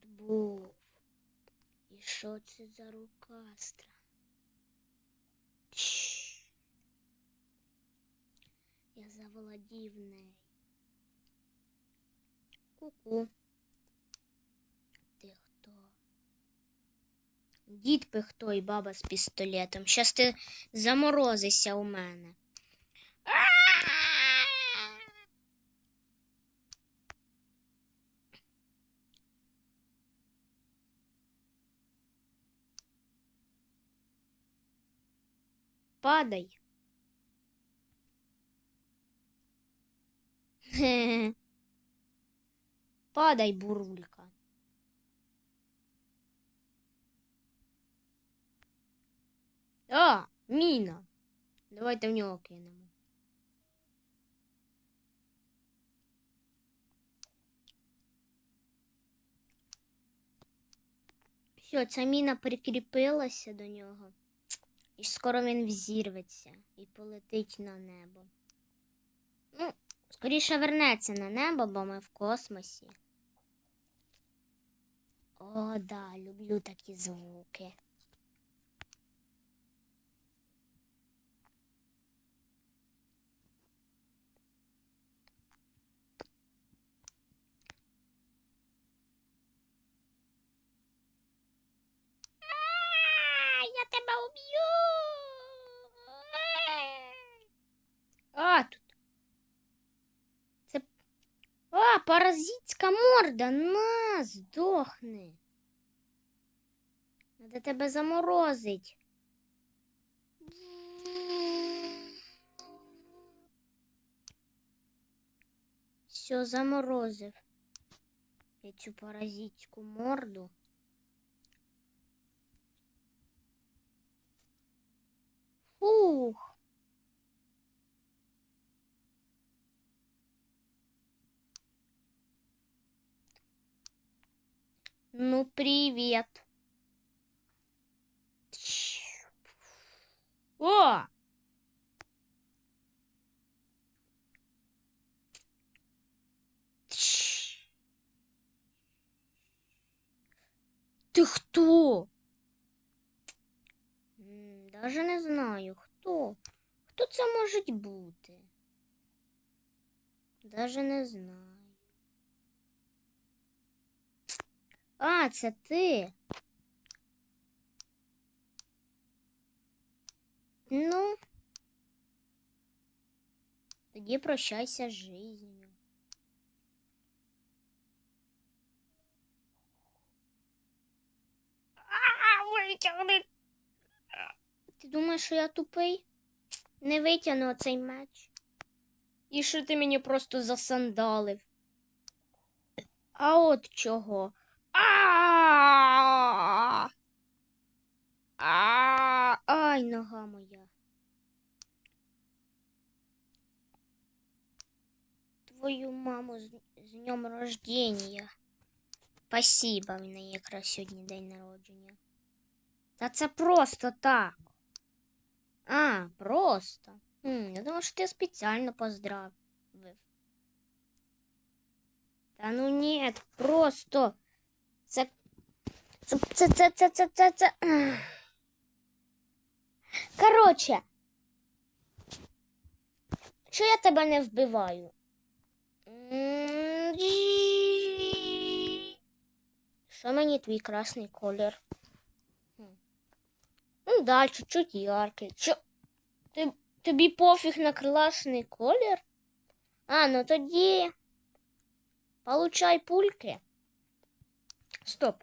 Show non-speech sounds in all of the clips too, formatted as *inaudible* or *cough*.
тут був. І що це за рукастра? Я заволодів нею. Ку-ку. Ти хто? Дід пихто і баба з пістолетом. Щас ти заморозишся у мене. Падай. Хе-хе. *laughs* Падай, бурулька. А, міна. Давайте в нього кинемо. Все, ця міна прикріпилася до нього. І скоро він взірветься і полетить на небо. Ну, скоріше вернеться на небо, бо ми в космосі. О, да, люблю такі звуки. А, Я. А, тут. Це. А, паразитська морда. На, здохни. Надо тебе заморозить. Все, заморозив. Я цю паразитську морду. Фух. Ну, привет. О! Ты кто? Даже не знаю, хто. Хто це може бути? Даже не знаю. А, це ти. Ну. Тоді прощайся з жизнью. Ти думаєш, що я тупий? Не витягну оцей меч. І що ти мені просто засандалив? А от чого? А! А! Ай, нога моя. Твою маму з, з днем рождения. Спасибо, в неї якраз сьогодні день народження. Та це просто так. А, просто. М, я думав, що ти спеціально поздравив. Та ну ні, просто. Це. Це, це, це, це, це, це, це. Ах. Короче. Що я тебе не вбиваю? М, Що мені твій красний колір? Да, чуть-чуть яркий. Чо? Ти, тобі пофіг на красний колір? А, ну тоді. Получай пульки. Стоп.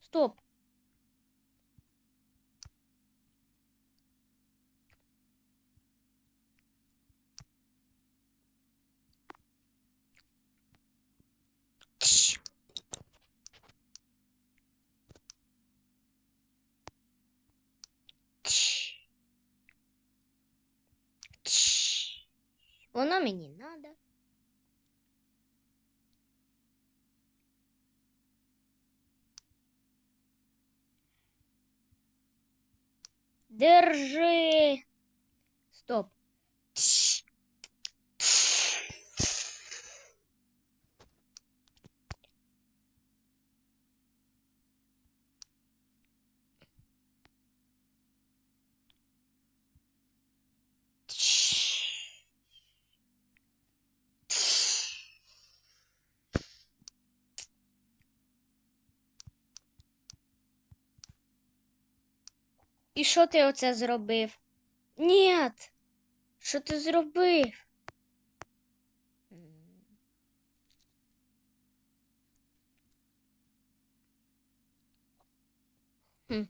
Стоп. Воно мені надо. Держи. Стоп. І що ти оце зробив? Нєт! Що ти зробив? Хм,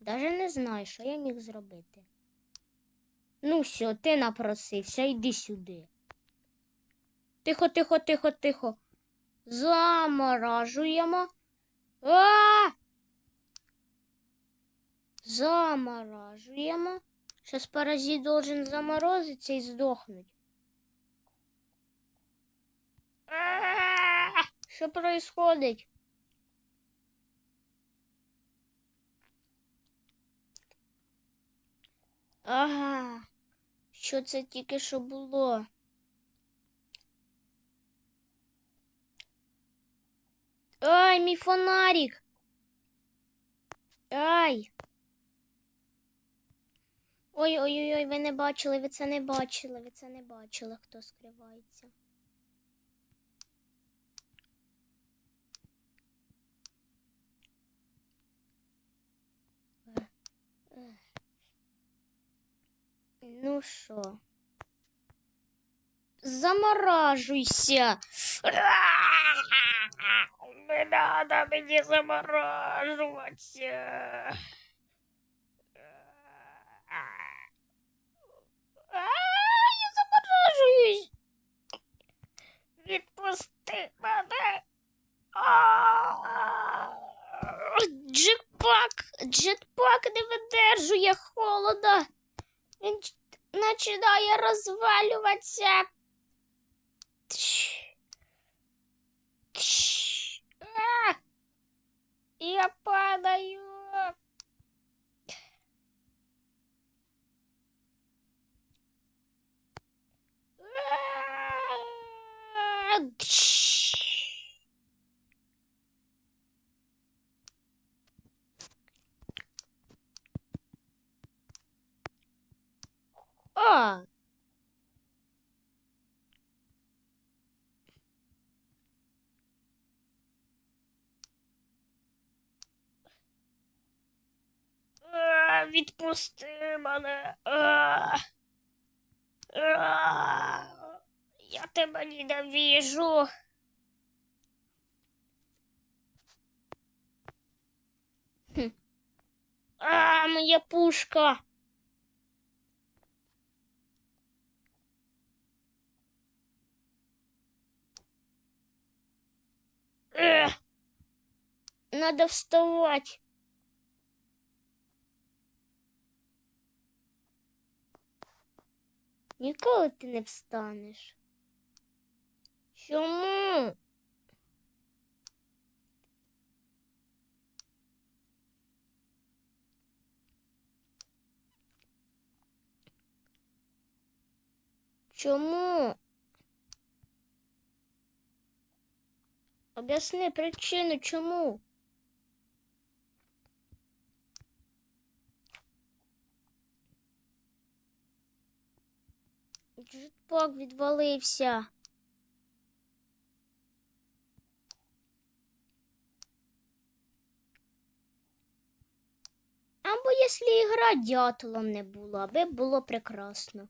даже не знаю, що я міг зробити. Ну, все, ти напросився, йди сюди. Тихо, тихо, тихо, тихо. Заморажуємо. А! Заморажуємо. Сейчас паразит должен заморозиться и сдохнуть. А! Що происходить? Ага. Що це тільки що було? Ай, мій фонарик. Ай. Ой-ой-ой, ви не бачили, ви це не бачили, ви це не бачили, хто скривається. Ну що? Заморажуйся. Не надо мені заморажуватися. А, я заморажуюсь. Відпусти мене. А, Джетпак, джетпак не видержує холода. Він ч- починає розвалюватися. Тш. Тш. А, Я падаю. А, тш. А. А, Відпусти мене. А. А. Я тебе ненавижу. Хм. А, моя пушка. Эх. Надо вставать. Ніколи ти не встанеш. Чому? Чому? Об'ясни причину, чому? Джетпак відвалився. Якщо ігра дятлом не була, би було прекрасно.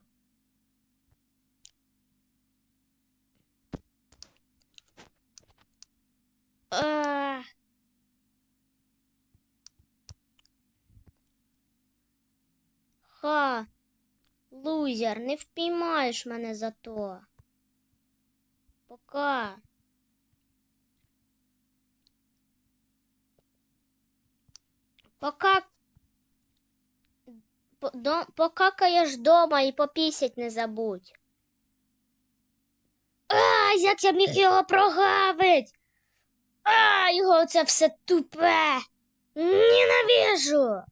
А. Ха. Лузер, не впіймаєш мене за то. Пока. Пока. По- до- Покакаєш дома і попісять не забудь. А, як я міг його прогавить? А, його це все тупе. Ненавижу.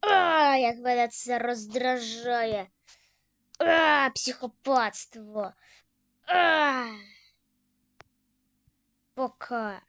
А, як мене це роздражає. А, психопатство. А. Пока.